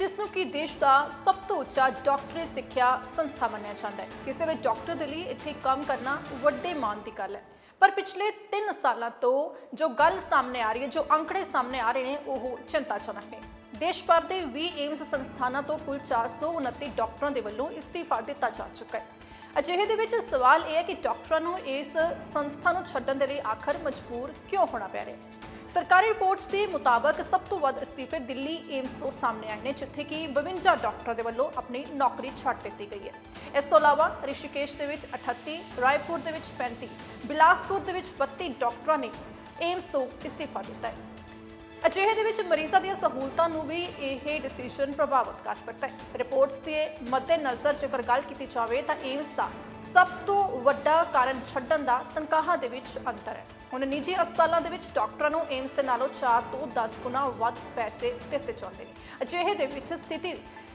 ਜਿਸ ਨੂੰ ਕਿ ਦੇਸ਼ ਦਾ ਸਭ ਤੋਂ ਉੱਚਾ ਡਾਕਟਰੀ ਸਿੱਖਿਆ ਸੰਸਥਾ ਮੰਨਿਆ ਜਾਂਦਾ ਹੈ। ਕਿਸੇ ਵੀ ਡਾਕਟਰ ਦੇ ਲਈ ਇੱਥੇ ਕੰਮ ਕਰਨਾ ਵੱਡੇ ਮਾਣ ਦੀ ਗੱਲ ਹੈ। ਪਰ ਪਿਛਲੇ 3 ਸਾਲਾਂ ਤੋਂ ਜੋ ਗੱਲ ਸਾਹਮਣੇ ਆ ਰਹੀ ਹੈ, ਜੋ ਅੰਕੜੇ ਸਾਹਮਣੇ ਆ ਰਹੇ ਨੇ, ਉਹ ਚਿੰਤਾਜਨਕ ਨੇ। ਦੇਸ਼ ਭਰ ਦੇ 20 ਏਮਸ ਸੰਸਥਾਨਾਂ ਤੋਂ ਕੁੱਲ 429 ਡਾਕਟਰਾਂ ਦੇ ਵੱਲੋਂ ਇਸਤੀਫਾ ਦਿੱਤਾ ਜਾ ਚੁੱਕਾ ਹੈ। ਅਜਿਹੇ ਦੇ ਵਿੱਚ ਸਵਾਲ ਇਹ ਹੈ ਕਿ ਡਾਕਟਰਾਂ ਨੂੰ ਇਸ ਸੰਸਥਾ ਨੂੰ ਛੱਡਣ ਦੇ ਲਈ ਆਖਰ ਮਜਬੂਰ ਕਿਉਂ ਹੋਣਾ ਪੈ ਰਿਹਾ ਹੈ? ਸਰਕਾਰੀ ਰਿਪੋਰਟਸ ਦੇ ਮੁਤਾਬਕ ਸਭ ਤੋਂ ਵੱਧ ਅਸਤੀਫੇ ਦਿੱਲੀ, ਏਮਸ ਤੋਂ ਸਾਹਮਣੇ ਆਏ ਨੇ, ਜਿੱਥੇ ਕਿ 52 ਡਾਕਟਰਾਂ ਦੇ ਵੱਲੋਂ ਆਪਣੀ ਨੌਕਰੀ ਛੱਡ ਦਿੱਤੀ ਗਈ ਹੈ। ਇਸ ਤੋਂ ਇਲਾਵਾ ਰਿਸ਼ੀਕੇਸ਼ ਦੇ ਵਿੱਚ 38 ਰਾਏਪੁਰ ਦੇ ਵਿੱਚ 35 ਬਿਲਾਸਪੁਰ ਦੇ ਵਿੱਚ 32 ਡਾਕਟਰਾਂ ਨੇ ਏਮਸ ਤੋਂ ਇਸਤੀਫਾ ਦਿੱਤਾ ਹੈ। ਅਜਿਹੇ ਦੇ ਵਿੱਚ ਮਰੀਜ਼ਾਂ ਦੀਆਂ ਸਹੂਲਤਾਂ ਨੂੰ ਵੀ ਇਹ ਡਿਸੀਜਨ ਪ੍ਰਭਾਵਿਤ ਕਰ ਸਕਦਾ ਹੈ। ਰਿਪੋਰਟਸ ਦੇ ਮੱਦੇਨਜ਼ਰ ਜੇਕਰ ਗੱਲ ਕੀਤੀ ਜਾਵੇ ਤਾਂ ਏਮਸ ਦਾ ਸਭ ਤੋਂ ਵੱਡਾ ਕਾਰਨ ਛੱਡਣ ਦਾ ਤਨਖਾਹਾਂ ਦੇ ਵਿੱਚ ਅੰਤਰ ਹੈ। ਹੁਣ ਨਿੱਜੀ ਹਸਪਤਾਲਾਂ ਦੇ ਵਿੱਚ ਡਾਕਟਰਾਂ ਨੂੰ ਏਮਸ ਦੇ ਨਾਲੋਂ 4 ਤੋਂ 10 ਗੁਣਾ ਵੱਧ ਪੈਸੇ ਦਿੱਤੇ ਜਾਂਦੇ ਨੇ। ਅਜਿਹੇ ਦੇ ਵਿੱਚ ਸਥਿਤੀ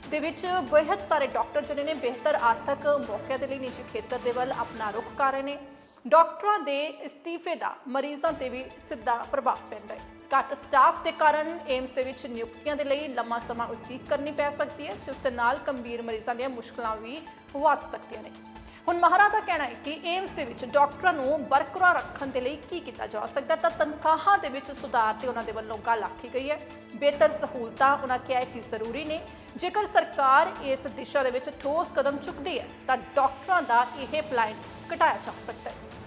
ਦੇ ਵਿੱਚ ਬਹੁਤ ਸਾਰੇ ਡਾਕਟਰ ਜਿਹੜੇ ਨੇ ਬਿਹਤਰ, ਆਰਥਿਕ ਮੌਕਿਆਂ ਦੇ ਲਈ ਨਿੱਜੀ ਖੇਤਰ ਦੇ ਵੱਲ ਆਪਣਾ ਰੁਖ ਕਰ ਰਹੇ ਨੇ। ਡਾਕਟਰਾਂ ਦੇ ਅਸਤੀਫੇ ਦਾ ਮਰੀਜ਼ਾਂ ਤੇ ਵੀ ਸਿੱਧਾ ਪ੍ਰਭਾਵ ਪੈਂਦਾ ਹੈ। ਘੱਟ ਸਟਾਫ ਦੇ ਕਾਰਨ ਏਮਸ ਦੇ ਵਿੱਚ ਨਿਯੁਕਤੀਆਂ ਦੇ ਲਈ ਲੰਮਾ ਸਮਾਂ ਉਡੀਕ ਕਰਨੀ ਪੈ ਸਕਦੀ ਹੈ, ਜਿਸ ਦੇ ਨਾਲ ਗੰਭੀਰ ਮਰੀਜ਼ਾਂ ਦੀਆਂ ਮੁਸ਼ਕਲਾਂ ਵੀ ਵੱਧ ਸਕਦੀਆਂ ਨੇ। ਹੁਣ ਮਹਾਰਾ ਦਾ ਕਹਿਣਾ ਹੈ ਕਿ ਏਮਸ ਦੇ ਵਿੱਚ ਡਾਕਟਰਾਂ ਨੂੰ ਬਰਕਰਾਰ ਰੱਖਣ ਦੇ ਲਈ ਕੀ ਕੀਤਾ ਜਾ ਸਕਦਾ ਤਾਂ ਤਨਖਾਹਾਂ ਦੇ ਵਿੱਚ ਸੁਧਾਰ ਤੇ ਉਹਨਾਂ ਦੇ ਵੱਲੋਂ ਗੱਲ ਆਖੀ ਗਈ ਹੈ। ਬਿਹਤਰ ਸਹੂਲਤਾਂ ਉਹਨਾਂ ਕਿਹਾ ਕਿ ਜ਼ਰੂਰੀ ਨੇ। ਜੇਕਰ ਸਰਕਾਰ ਇਸ ਦਿਸ਼ਾ ਦੇ ਵਿੱਚ ਠੋਸ ਕਦਮ ਚੁੱਕਦੀ ਹੈ, ਤਾਂ ਡਾਕਟਰਾਂ ਦਾ ਇਹ ਪਲਾਨ ਘਟਾਇਆ ਜਾ ਸਕਦਾ ਹੈ।